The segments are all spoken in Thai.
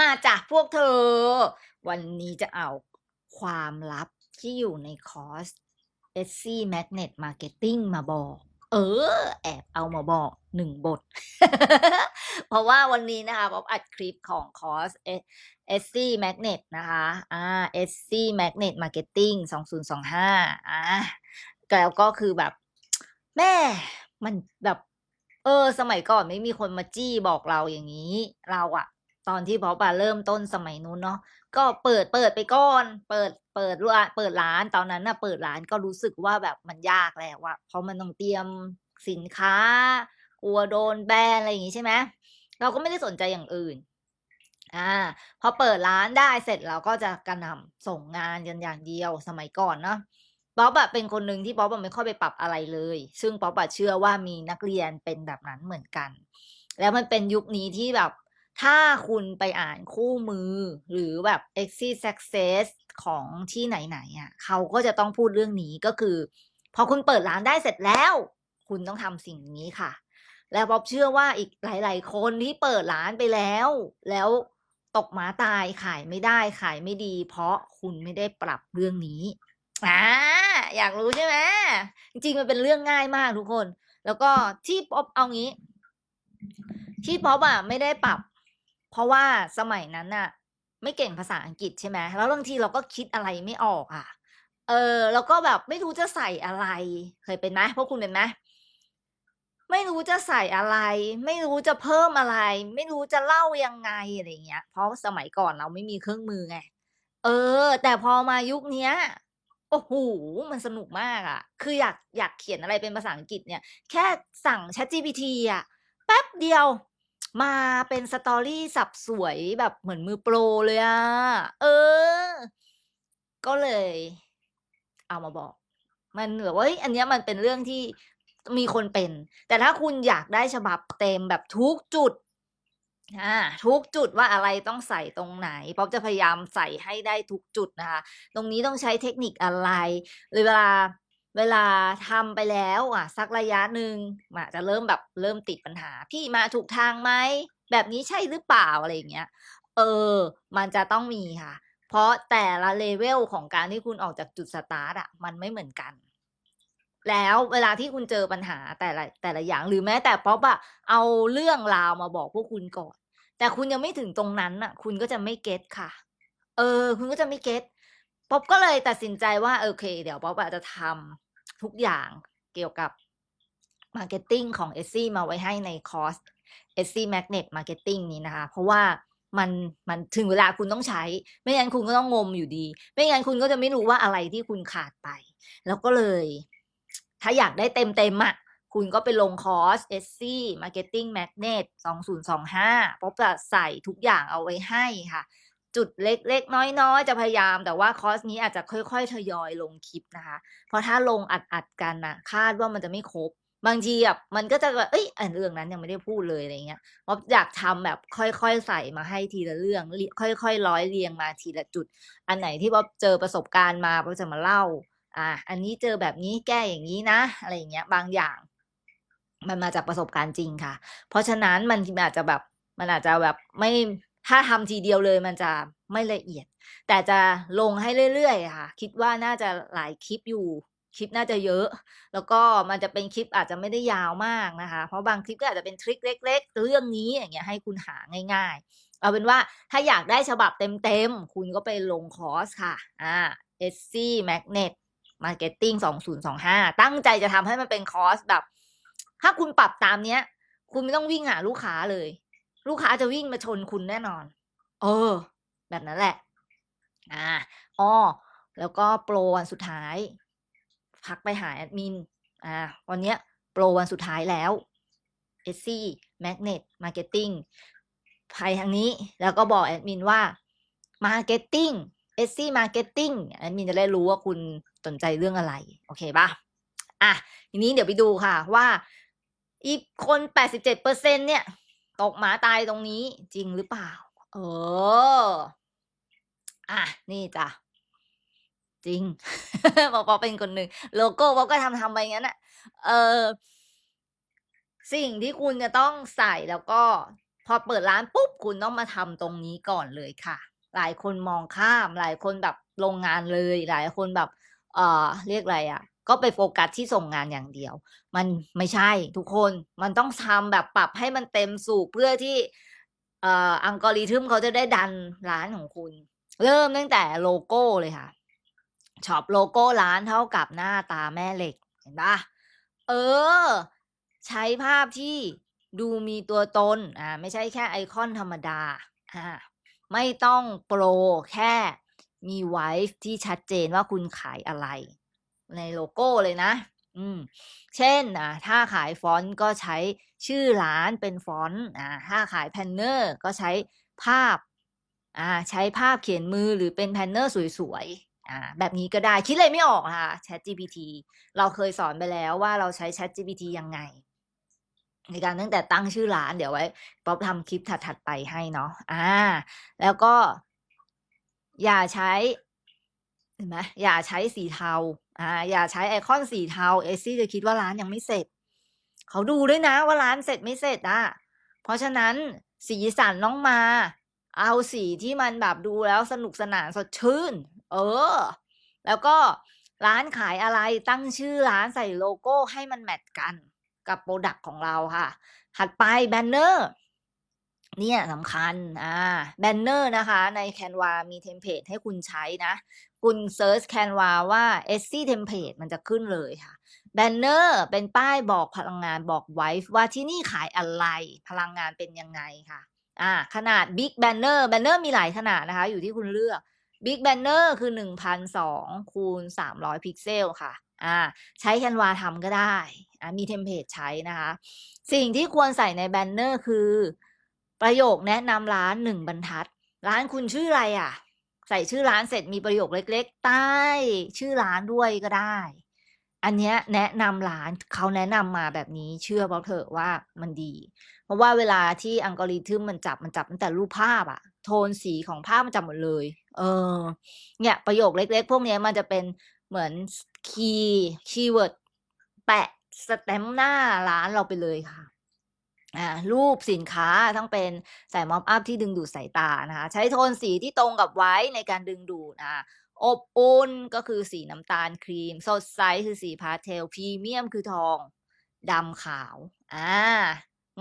มาจ้ะพวกเธอ วันนี้จะเอาความลับที่อยู่ในคอร์ส SC Magnet Marketing มาบอก เออ แอบเอามาบอกหนึ่งบท เพราะว่าวันนี้นะคะป๊อบอัดคลิปของคอร์ส SC Magnet นะคะอ่า SC Magnet Marketing 2025อ่าแล้วก็คือแบบ แม่มันแบบ เออ สมัยก่อนไม่มีคนมาจี้บอกเราอย่างนี้ เราอะ ตอนที่พอปาเริ่มต้นสมัยนู้นเนาะก็เปิดเปิดไปก่อน เปิดเปิดร้านเปิดร้านตอนนั้นน่ะเปิดร้านก็รู้สึกว่าแบบมันยากแล้วอะเพราะมันต้องเตรียมสินค้ากลัวโดนแบนอะไรอย่างงี้ใช่ไหมเราก็ไม่ได้สนใจอย่างอื่นอ่าพอเปิดร้านได้เสร็จเราก็จะกระนำส่งงานกันอย่างเดียวสมัยก่อนเนาะป๊อบอะเป็นคนหนึ่งที่ป๊อบอะไม่ค่อยไปปรับอะไรเลย ซึ่งป๊อบอะเชื่อว่ามีนักเรียนเป็นแบบนั้นเหมือนกัน แล้วมันเป็นยุคนี้ที่แบบ ถ้าคุณไปอ่านคู่มือหรือแบบ exit success ของที่ไหนๆอะเขาก็จะต้องพูดเรื่องนี้ก็คือ พอคุณเปิดร้านได้เสร็จแล้ว คุณต้องทำสิ่งนี้ค่ะ แล้วป๊อบเชื่อว่าอีกหลาย ๆ คนที่เปิดร้านไปแล้ว แล้วตกหมาตายขายไม่ได้ขายไม่ดี เพราะคุณไม่ได้ปรับเรื่องนี้อ่าอยากรู้ใช่ไหมจริงๆมันเป็นเรื่องง่ายมากทุกคน แล้วก็ที่ป๊อบเอางี้ ที่ป๊อบอะไม่ได้ปรับ เพราะว่าสมัยนั้นน่ะ ไม่เก่งภาษาอังกฤษใช่ไหมแล้วบางทีเราก็คิดอะไรไม่ออกอะ เออแล้วก็แบบไม่รู้จะใส่อะไร เคยเป็นไหมพวกคุณเป็นไหมไม่รู้จะใส่อะไร ไม่รู้จะเพิ่มอะไร ไม่รู้จะเล่ายังไงอะไรอย่างเงี้ย เพราะสมัยก่อนเราไม่มีเครื่องมือไง เออ แต่พอมายุคเนี้ยโอ้โฮมันสนุกมากอะคืออยากอยากเขียนอะไรเป็นภาษาอังกฤษเนี่ย แค่สั่ง ChatGPT อะ แป๊บเดียว มาเป็น Story สับสวยแบบเหมือนมือโปรเลยอะเออ ก็เลย เอามาบอก มันแบบว่าเฮ้ยอันนี้มันเป็นเรื่องที่มีคนเป็น แต่ถ้าคุณอยากได้ฉบับเต็มแบบทุกจุดอาทุกจุดว่าอะไรต้องใส่ตรงไหนป๊อบจะพยายามใส่ให้ได้ทุกจุดนะคะ ตรงนี้ต้องใช้เทคนิคอะไร หรือเวลา เวลาทำไปแล้วอะสักระยะหนึ่งอาจจะเริ่มแบบเริ่มติดปัญหา พี่มาถูกทางไหมแบบนี้ใช่หรือเปล่าอะไรอย่างเงี้ย เออ มันจะต้องมีค่ะ เพราะแต่ละ level ของการที่คุณออกจากจุดสตาร์ตอะมันไม่เหมือนกัน แล้วเวลาที่คุณเจอปัญหาแต่ละแต่ละอย่างหรือแม้แต่ป๊อบอะเอาเรื่องราวมาบอกพวกคุณก่อน แต่คุณยังไม่ถึงตรงนั้นน่ะ คุณก็จะไม่เก็ตค่ะ เออ คุณก็จะไม่เก็ต ป๊อบก็เลยตัดสินใจว่าโอเค เดี๋ยวป๊อบอะจะทำทุกอย่างเกี่ยวกับ marketing ของ SC มาไว้ให้ในคอร์ส SC Magnet Marketing นี้นะคะ เพราะว่ามันมันถึงเวลาคุณต้องใช้ ไม่งั้นคุณก็ต้องงมอยู่ดี ไม่งั้นคุณก็จะไม่รู้ว่าอะไรที่คุณขาดไป แล้วก็เลย ถ้าอยากได้เต็มๆอะคุณก็ไปลงคอร์ส SC Marketing Magnet 2025ป๊อบจะใส่ทุกอย่างเอาไว้ให้ค่ะ จุดเล็กๆ น้อยๆ จะพยายาม แต่ว่าคอร์สนี้อาจจะค่อยๆ ทยอยลงคลิปนะคะ เพราะถ้าลงอัดๆกันน่ะคาดว่ามันจะไม่ครบบางทีอะมันก็จะแบบเฮ้ยอาเรื่องนั้นยังไม่ได้พูดเลยอะไรเงี้ยป๊อบอยากทำแบบค่อยๆใส่มาให้ทีละเรื่อง ค่อยๆร้อยเรียงมาทีละจุด อันไหนที่ป๊อบเจอประสบการณ์มาป๊อบจะมาเล่า อ่า อันนี้เจอแบบนี้แก้อย่างงี้นะอะไรเงี้ย บางอย่าง มันมาจากประสบการณ์จริงค่ะ เพราะฉะนั้นมันอาจจะแบบมันอาจจะแบบไม่ ถ้าทำทีเดียวเลยมันจะไม่ละเอียด แต่จะลงให้เรื่อยๆค่ะ คิดว่าน่าจะหลายคลิปอยู่ คลิปน่าจะเยอะ แล้วก็มันจะเป็นคลิปอาจจะไม่ได้ยาวมากนะคะ เพราะบางคลิปก็อาจจะเป็นทริกเล็ก ๆ เรื่องนี้อย่างเงี้ยให้คุณหาง่าย ๆ เอาเป็นว่าถ้าอยากได้ฉบับเต็มๆ คุณก็ไปลงคอร์สค่ะ อ่า SC Magnet Marketing 2025 ตั้งใจจะทำให้มันเป็นคอร์สแบบ ถ้าคุณปรับตามเนี้ย คุณไม่ต้องวิ่งหาลูกค้าเลย ลูกค้าจะวิ่งมาชนคุณแน่นอน เออ แบบนั้นแหละอาอ้อแล้วก็โปรวันสุดท้ายทักไปหาแอดมินอาวันเนี้ยโปรวันสุดท้ายแล้ว SC Magnet Marketing ไปทางนี้แล้วก็บอกแอดมินว่า Marketing SC Marketing แอดมินจะได้รู้ว่าคุณสนใจเรื่องอะไร โอเคเปล่า?อาทีนี้เดี๋ยวไปดูค่ะว่า อีกคน 87%เนี่ย ตกหมาตายตรงนี้จริงหรือเปล่า?เอออานี่จ้ะ จริงเพราะป๊อเป็นคนหนึ่งโลโกป๊อบก็ทำๆไปงั้นน่ะเออ สิ่งที่คุณจะต้องใส่แล้วก็ พอเปิดร้านปุ๊บ คุณต้องมาทำตรงนี้ก่อนเลยค่ะ หลายคนมองข้าม หลายคนแบบโรงงานเลย หลายคนแบบ เออเรียกอะไรอะ ก็ไปโฟกัสที่ส่งงานอย่างเดียว มันไม่ใช่ทุกคนมันต้องทำแบบปรับให้มันเต็มสูบเพื่อที่เอ่อ algorithm เขาจะได้ดันร้านของคุณ เริ่มตั้งแต่โลโก้เลยค่ะช็อปโลโก้ร้านเท่ากับหน้าตาแม่เหล็กเห็นปล่า?เออ ใช้ภาพที่ดูมีตัวตนอ่าไม่ใช่แค่ไอคอนธรรมดาอ่าไม่ต้องโปรแค่มี vibe ที่ชัดเจนว่าคุณขายอะไร ในโลโก้เลยนะ อืม เช่นอ่าถ้าขายฟอนต์ก็ใช้ชื่อร้านเป็นฟอนต์อ่าถ้าขายแพนเนอร์ก็ใช้ภาพอ่าใช้ภาพเขียนมือหรือเป็นแพนเนอร์สวยๆอ่าแบบนี้ก็ได้คิดอะไรไม่ออกค่ะ ChatGPT เราเคยสอนไปแล้วว่าเราใช้ ChatGPT ยังไง ในการตั้งแต่ตั้งชื่อร้านเดี๋ยวไว้ป๊อปทำคลิปถัดๆไปให้เนาะอ่า แล้วก็อย่าใช้ เห็นไหมอย่าใช้สีเทา อ่า อย่าใช้ไอคอนสีเทา Etsy จะคิดว่าร้านยังไม่เสร็จ เขาดูด้วยนะว่าร้านเสร็จไม่เสร็จอะเพราะฉะนั้นสีสันต้องมา เอาสีที่มันแบบดูแล้วสนุกสนานสดชื่น เออ แล้วก็ร้านขายอะไรตั้งชื่อร้านใส่โลโก้ให้มันแมตช์กันกับพรดักต์ของเราค่ะ ถัดไปแบนเนอร์ เนี่ยสำคัญ อ่า แบนเนอร์นะคะ ใน Canva มีเทมเพลตให้คุณใช้นะ คุณเซิร์ช Canva ว่า Etsy Template มันจะขึ้นเลยค่ะ แบนเนอร์เป็นป้ายบอกพลังงานบอก vibe ว่าที่นี่ขายอะไร พลังงานเป็นยังไงค่ะ อ่า ขนาด Big Banner แบนเนอร์มีหลายขนาดนะคะ อยู่ที่คุณเลือก Big Banner คือ1,200คูณ300 พิกเซลค่ะ อ่า ใช้ Canva ทำก็ได้ อ่ามีเทมเพลตใช้นะคะ สิ่งที่ควรใส่ในแบนเนอร์คือ ประโยคแนะนำร้าน1บรรทัด ร้านคุณชื่ออะไรอะใส่ชื่อร้านเสร็จมีประโยคเล็ก ๆ ใต้ ชื่อร้านด้วยก็ได้ อันเนี้ยแนะนำร้านเขาแนะนำมาแบบนี้เชื่อป๊อปเถอะว่ามันดี เพราะว่าเวลาที่ algorithm มันจับมันจับตั้งแต่รูปภาพอะโทนสีของภาพมันจับหมดเลย เออ เนี่ยประโยคเล็ก ๆ พวกเนี้ยมันจะเป็นเหมือนคีย์คีย์เวิร์ดแปะสแตมป์หน้าร้านเราไปเลยค่ะ รูปสินค้าต้องเป็นใส่ mop up ที่ดึงดูดสายตานะคะ ใช้โทนสีที่ตรงกับ vibe ในการดึงดูดอาอบอุ่นก็คือสีน้ำตาลครีม สดใสคือสีพาสเทลพรีเมียมคือทองดำขาวอา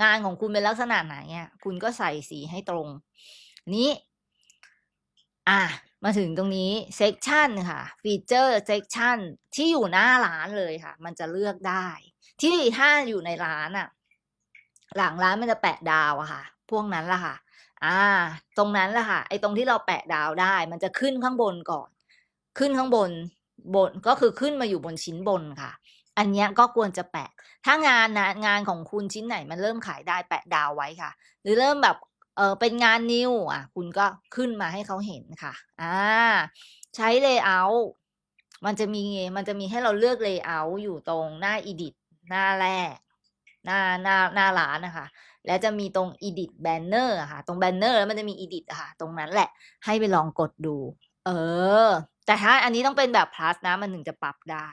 งานของคุณเป็นลักษณะไหนอะคุณก็ใส่สีให้ตรง นี้อามาถึงตรงนี้เซกชันค่ะฟีเจอร์เซกชันที่อยู่หน้าร้านเลยค่ะ มันจะเลือกได้ ที่ถ้าอยู่ในร้านอะ หลังร้านมันจะแปะดาวอะค่ะ พวกนั้นละค่ะ อ่า ตรงนั้นแหละค่ะ ไอ้ตรงที่เราแปะดาวได้ มันจะขึ้นข้างบนก่อน ขึ้นข้างบน บน ก็คือขึ้นมาอยู่บนชิ้นบนค่ะ อันเนี้ยก็ควรจะแปะ ถ้างานนะงานของคุณชิ้นไหนมันเริ่มขายได้แปะดาวไว้ค่ะ หรือเริ่มแบบ เอ่อเป็นงาน new อะคุณก็ขึ้นมาให้เขาเห็นค่ะ อ่า ใช้ layout มันจะมี มันจะมีให้เราเลือก layout อยู่ตรงหน้า edit หน้าแรก หน้าหน้าหน้าร้านนะคะ แล้วจะมีตรง edit banner อะค่ะ ตรง banner แล้วมันจะมี edit อะค่ะ ตรงนั้นแหละ ให้ไปลองกดดู เออ แต่ถ้าอันนี้ต้องเป็นแบบ plus นะ มันถึงจะปรับได้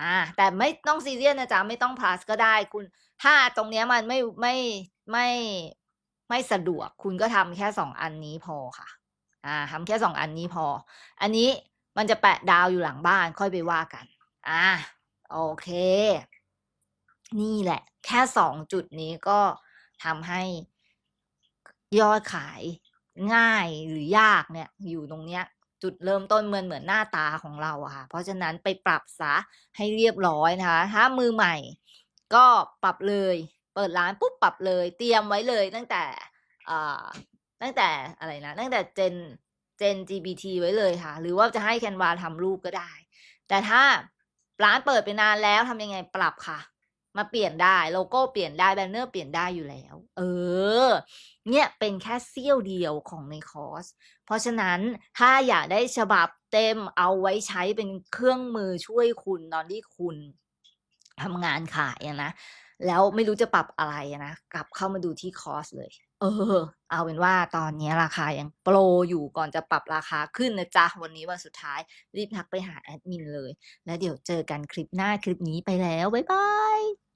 อ่าแต่ไม่ต้องซีเรียสนะจ๊ะ ไม่ต้อง plus ก็ได้คุณ ถ้าตรงเนี้ยมันไม่ไม่ไม่ไม่สะดวก คุณก็ทำแค่2อันนี้พอค่ะ อ่าทำแค่2อันนี้พอ อันนี้มันจะแปะดาวอยู่หลังบ้านค่อยไปว่ากัน อ่า โอเค นี่แหละ แค่2จุดนี้ก็ทำให้ยอดขายง่ายหรือยากเนี่ย อยู่ตรงเนี้ย จุดเริ่มต้นเหมันเหมือนหน้าตาของเราอะค่ะ เพราะฉะนั้นไปปรับเสียให้เรียบร้อยนะคะ ถ้ามือใหม่ ก็ปรับเลย เปิดร้านปุ๊บปรับเลย เตรียมไว้เลยตั้งแต่อ่าตั้งแต่อะไรนะ ตั้งแต่ Gen Gen GPT ไว้เลยค่ะ หรือว่าจะให้ Canva ทำรูปก็ได้ แต่ถ้าร้านเปิดไปนานแล้วทำยังไงปรับค่ะ มาเปลี่ยนได้โลโก้เปลี่ยนได้แบนเนอร์เปลี่ยนได้อยู่แล้ว เออ เนี่ยเป็นแค่เซี่ยวเดียวของในคอร์ส เพราะฉะนั้นถ้าอยากได้ฉบับเต็มเอาไว้ใช้เป็นเครื่องมือช่วยคุณตอนที่คุณทำงานขายนะ แล้วไม่รู้จะปรับอะไรนะ กลับเข้ามาดูที่คอร์สเลย เออ เอาเป็นว่าตอนนี้ราคายังโปรอยู่ก่อนจะปรับราคาขึ้นนะจ๊ะ วันนี้วันสุดท้าย รีบทักไปหาแอดมินเลย แล้วเดี๋ยวเจอกันคลิปหน้าคลิปนี้ไปแล้ว บ๊ายบาย